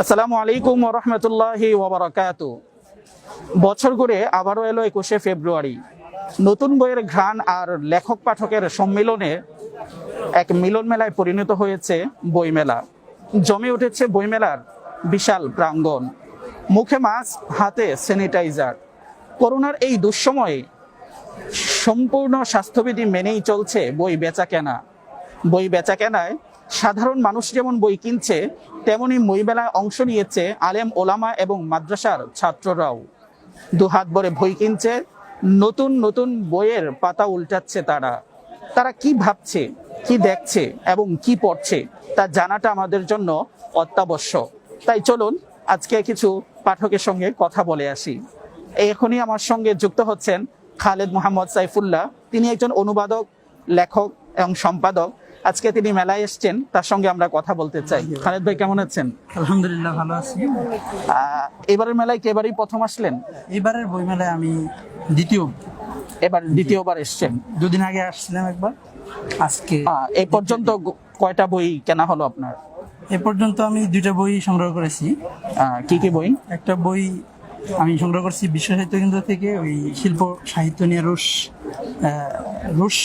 আসসালামু আলাইকুম রহমতুল্লাহি ওবরাকাত। বছর ঘুরে আবারও এলো একুশে ফেব্রুয়ারি। নতুন বইয়ের ঘ্রাণ আর লেখক পাঠকের সম্মিলনে এক মিলন মেলায় পরিণত হয়েছে বইমেলা। জমে উঠেছে বইমেলার বিশাল প্রাঙ্গণ। মুখে মাস্ক, হাতে স্যানিটাইজার। করোনার এই দুঃসময়ে সম্পূর্ণ স্বাস্থ্যবিধি মেনেই চলছে বই বেচা কেনা বই বেচা কেনায় সাধারণ মানুষ যেমন বই কিনছে, তেমনি বইমেলায় অংশ নিয়েছে আলেম ওলামা এবং মাদ্রাসার ছাত্ররাও। দুহাত ভরে বই কিনছে, নতুন নতুন বইয়ের পাতা উল্টাচ্ছে তারা। তারা কি ভাবছে, কি দেখছে এবং কি পড়ছে তা জানাটা আমাদের জন্য অত্যাবশ্যক। তাই চলুন আজকে কিছু পাঠকের সঙ্গে কথা বলে আসি। এখনই আমার সঙ্গে যুক্ত হচ্ছেন খালেদ মোহাম্মদ সাইফুল্লাহ। তিনি একজন অনুবাদক, লেখক এবং সম্পাদক। আজকে তিনি মেলায় এসছেন তার সঙ্গে আমরা কথা বলতে চাই। খালেদ ভাই কেমন আছেন? আলহামদুলিল্লাহ ভালো আছি। এবারের মেলায় কে এবারই প্রথম আসলেন? এবারের বই মেলায় আমি দ্বিতীয়। এবার দ্বিতীয়বার এসছেন। দুদিন আগে আসছিলাম একবার। আজকে এই পর্যন্ত কয়টা বই কেনা হলো আপনার? এ পর্যন্ত আমি দুইটা বই সংগ্রহ করেছি। কি কি বই? একটা বই আমি সংগ্রহ করছি বিশ্ব সাহিত্য কেন্দ্র থেকে ওই শিল্প সাহিত্য নিয়ে রুশ রুশ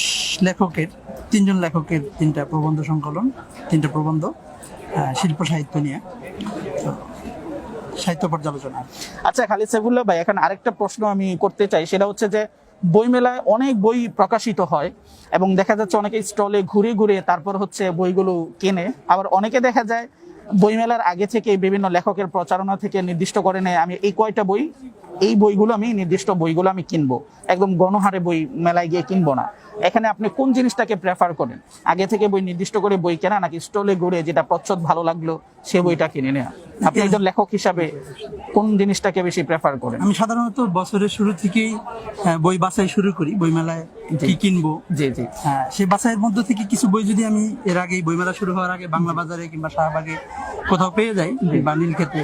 লেখকের। তিনজন লেখকের তিনটা প্রবন্ধ সংকলন, তিনটা প্রবন্ধ শিল্প সাহিত্য নিয়ে। সাহিত্য পর্যালোচনা। আচ্ছা খালিদ সাইফুল্লাহ ভাই, এখন আরেকটা প্রশ্ন আমি করতে চাই, সেটা হচ্ছে যে, বইমেলায় অনেক বই প্রকাশিত হয় এবং দেখা যাচ্ছে অনেকে স্টলে ঘুরে ঘুরে তারপর হচ্ছে বইগুলো কেনে। আবার অনেকে দেখা যায় বইমেলার আগে থেকে বিভিন্ন লেখকের প্রচারণা থেকে নির্দিষ্ট করে নেয়, আমি এই কয়টা বই, এই বইগুলো আমি, নির্দিষ্ট বইগুলো আমি কিনবো। একদম গণহারে বই মেলায় গিয়ে কিনবো না। এখানে আপনি কোন জিনিসটাকে প্রেফার করেন? আগে থেকে বই নির্দিষ্ট করে বই কেনা নাকি স্টলে ঘুরে যেটা প্রচ্ছদ ভালো লাগল, সে বইটা কিনে নেওয়া? আপনি একজন লেখক হিসাবে কোন জিনিসটাকে বেশি প্রেফার করেন? আমি সাধারণত বছরের শুরু থেকেই বই বাছাই শুরু করি বইমেলায় কি কিনবো। জি জি। হ্যাঁ সেই বাছাইয়ের মধ্য থেকে কিছু বই যদি আমি এর আগে বইমেলা শুরু হওয়ার আগে বাংলা বাজারে কিংবা শাহবাগে কোথাও পেয়ে যাই বা নীলক্ষেতে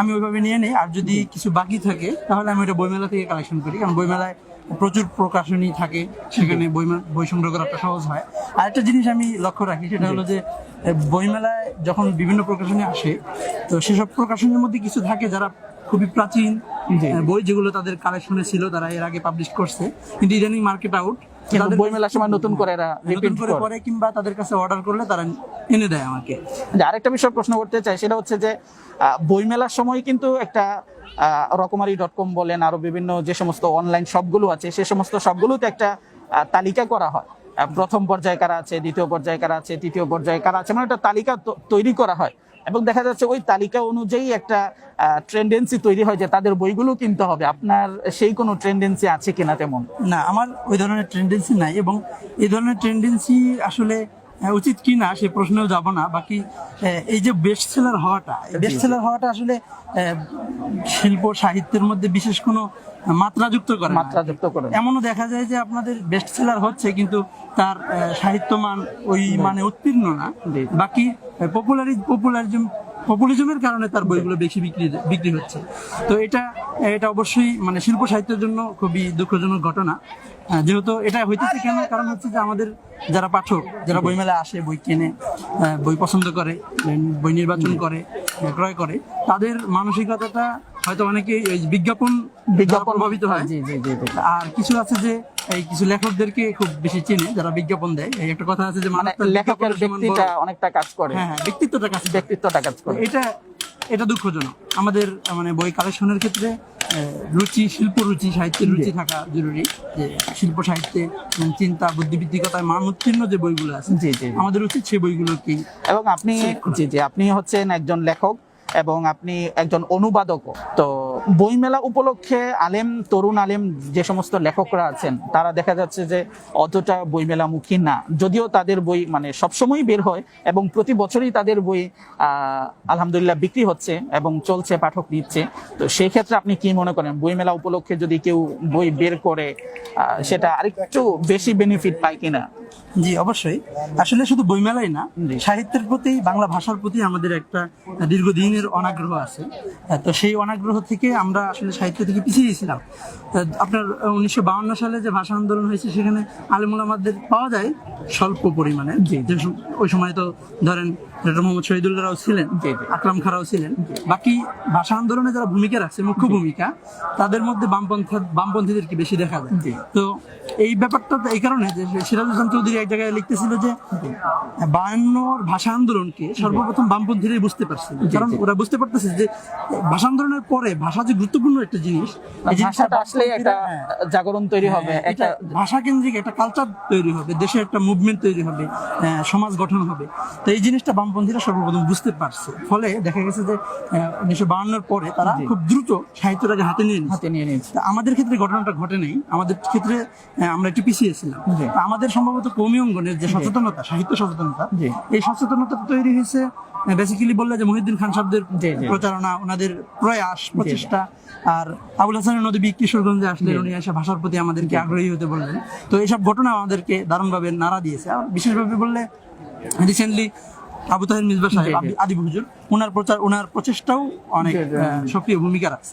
আমি ওইভাবে নিয়ে নিই। আর যদি কিছু বাকি থাকে তাহলে আমি ওটা বইমেলা থেকে কালেকশন করি। কারণ বইমেলায় প্রচুর প্রকাশনী থাকে সেখানে বই বই সংগ্রহ করাটা সহজ হয়। আর একটা জিনিস আমি লক্ষ্য রাখি সেটা হলো যে বইমেলায় যখন বিভিন্ন প্রকাশনী আসে তো সেসব প্রকাশনীর মধ্যে কিছু থাকে যারা খুবই প্রাচীন বই যেগুলো তাদের কালেকশনে ছিল তারা এর আগে পাবলিশ করছে। কিন্তু ইদানিং মার্কেট আউট বইমেলার সময় নতুন করে এরা নতুন করে পরে কিংবা তাদের কাছে অর্ডার করলে তারা এনে দেয় আমাকে। যে আরেকটা বিষয় প্রশ্ন করতে চাই সেটা হচ্ছে যে বইমেলার সময় কিন্তু একটা রকমারি ডট কম বলেন, আরও বিভিন্ন যে সমস্ত অনলাইন শপগুলো আছে, সে সমস্ত শপগুলোতে একটা তালিকা করা হয়। প্রথম পর্যায়ে কারা আছে, দ্বিতীয় পর্যায়ে কারা আছে, তৃতীয় পর্যায়ে কারা আছে মানে একটা তালিকা তৈরি করা হয়। এবং দেখা যাচ্ছে ওই তালিকা অনুযায়ী একটা ট্রেন্ডেন্সি তৈরি হয় যে তাদের বইগুলো কিনতে হবে। আপনার সেই কোনো ট্রেন্ডেন্সি আছে কিনা তেমন? না, আমার ওই ধরনের ট্রেন্ডেন্সি নাই এবং এই ধরনের ট্রেন্ডেন্সি আসলে উচিত কি না সে প্রশ্নেও যাব না। বাকি এই যে বেস্ট সেলার হওয়াটা বেস্ট সেলার হওয়াটা আসলে শিল্প সাহিত্যের মধ্যে বিশেষ কোনো মাত্রাযুক্ত করে মাত্রাযুক্ত করে এমনও দেখা যায় যে আপনাদের বেস্ট সেলার হচ্ছে কিন্তু তার আহ, সাহিত্য মান ওই মানে উত্তীর্ণ না। বাকি পপুলারি পপুলারিজম পপুলিজমের কারণে তার বইগুলো বেশি বিক্রি বিক্রি হচ্ছে। তো এটা এটা অবশ্যই মানে শিল্প সাহিত্যের জন্য খুবই দুঃখজনক ঘটনা। যেহেতু এটা হইতেছে কেন? কারণ হচ্ছে যে আমাদের যারা পাঠক, যারা বইমেলায় আসে, বই কেনে বই পছন্দ করে বই নির্বাচন করে, ক্রয় করে, তাদের মানসিকতাটা হয়তো অনেকেই ওই বিজ্ঞাপন বিজ্ঞাপন। প্রভাবিত হয়। জি জি জি জি। আর কিছু আছে যে এই কিছু লেখকদেরকে খুব বেশি চেনে যারা বিজ্ঞাপন দেয়। এই একটা কথা আছে যে মানে লেখকের ব্যক্তিটা অনেকটা কাজ করে। হ্যাঁ হ্যাঁ ব্যক্তিত্বটা কাছে ব্যক্তিত্বটা কাজ করে। এটা এটা দুঃখজনক। আমাদের মানে বই কালেকশনের ক্ষেত্রে রুচি শিল্প রুচি সাহিত্যের রুচি থাকা জরুরি। যে শিল্প সাহিত্যে উম, চিন্তা বুদ্ধিবৃত্তিকতায় মান উত্তীর্ণ যে বইগুলো আছে। আমাদের উচিত সেই বইগুলো কি এবং আপনি জি জি আপনি হচ্ছেন একজন লেখক। এবং আপনি একজন অনুবাদকও। তো বইমেলা উপলক্ষে আলেম, তরুণ আলেম যে সমস্ত লেখকরা আছেন, তারা দেখা যাচ্ছে যে অতটা বইমেলামুখী না। যদিও তাদের বই মানে সবসময় বের হয় এবং প্রতি বছরই তাদের বই আলহামদুলিল্লাহ বিক্রি হচ্ছে এবং চলছে, পাঠক নিচ্ছে। তো সেই ক্ষেত্রে আপনি কি মনে করেন, বইমেলা উপলক্ষে যদি কেউ বই বের করে সেটা আরেকটু বেশি বেনিফিট পায় কিনা? জি অবশ্যই। আসলে শুধু বইমেলাই না। সাহিত্যের প্রতি বাংলা ভাষার প্রতি আমাদের একটা দীর্ঘদিনের অনাগ্রহ আছে। তো সেই অনাগ্রহ থেকে আমরা আসলে সাহিত্য থেকে পিছিয়ে গেছিলাম। আপনার উনিশশো বাউন্ন সালে যে ভাষা আন্দোলন হয়েছে সেখানে আলিমুল আমাদের পাওয়া যায় স্বল্প পরিমাণে। ওই সময় তো ধরেন ডক্টর মোহাম্মদ শহীদুল্লাহরাও ছিলেন। আকরাম খারাও ছিলেন। বাকি ভাষা আন্দোলনে যারা ভূমিকা রাখছে মুখ্য ভূমিকা তাদের মধ্যে বামপন্থা বামপন্থীদেরকে বেশি দেখা যায়। তো এই ব্যাপারটা এই কারণে যে সিরাজ হোসেন চৌধুরী এক জায়গায় লিখতেছিল যে বায়ান্নর ভাষা আন্দোলনকে সর্বপ্রথম বামপন্থীরাই বুঝতে পারছে কারণ ওরা বুঝতে পারতেছে যে ভাষা আন্দোলনের পরে ভাষা যে গুরুত্বপূর্ণ একটা জিনিস ভাষাটা আসলে একটা হ্যাঁ। জাগরণ তৈরি হবে হ্যাঁ, একটা ভাষা কেন্দ্রিক একটা কালচার তৈরি হবে দেশে একটা মুভমেন্ট তৈরি হবে সমাজ গঠন হবে। তো এই জিনিসটা বামপন্থীরা সর্বপ্রথম বুঝতে পারছে। ফলে দেখা গেছে যে উনিশশো বাউন্নর পরে তারা খুব দ্রুত সাহিত্যটাকে হাতে নিয়ে হাতে নিয়ে নিয়েছে। আমাদের ক্ষেত্রে ঘটনাটা ঘটে নাই। আমাদের ক্ষেত্রে আমরা একটু পিছিয়ে ছিলাম। আমাদের সম্ভবত কৌমি অঙ্গনের যে সচেতনতা সাহিত্য সচেতনতা এই সচেতনতা তৈরি হয়েছে বেসিক্যালি বললে যে মহিউদ্দিন খান সাহেবদের। প্রচারণা ওনাদের প্রয়াস প্রচেষ্টা আর আবুল হাসানের নদী কিশোরগঞ্জে আসলে উনি এসে ভাষার প্রতি আমাদেরকে আগ্রহী হতে বললেন। তো এইসব ঘটনা আমাদেরকে দারুণভাবে নাড়া দিয়েছে। আর বিশেষভাবে বললে রিসেন্টলি আবু তাহের মিসবা সাহেব জি, জি। আদি- আদি হুজুর ওনার প্রচার ওনার প্রচেষ্টাও অনেক সক্রিয় ভূমিকা রাখছে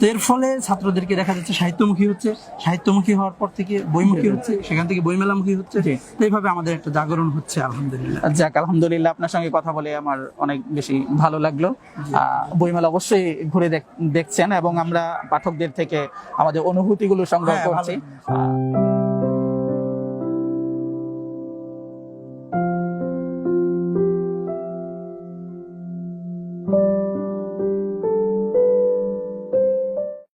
তো এর ফলে ছাত্রদেরকে দেখা যাচ্ছে সাহিত্যমুখী হচ্ছে সাহিত্যমুখী হওয়ার পর থেকে বইমুখী হচ্ছে সেখান থেকে বইমেলামুখী হচ্ছে। তো এইভাবে আমাদের একটা জাগরণ হচ্ছে আলহামদুলিল্লাহ। যাক আলহামদুলিল্লাহ আপনার সঙ্গে কথা বলে আমার অনেক বেশি ভালো লাগল। আহ, বইমেলা অবশ্যই ঘুরে দেখ- দেখছেন এবং আমরা পাঠকদের থেকে আমাদের অনুভূতিগুলো সংগ্রহ হ্যাঁ, করছি।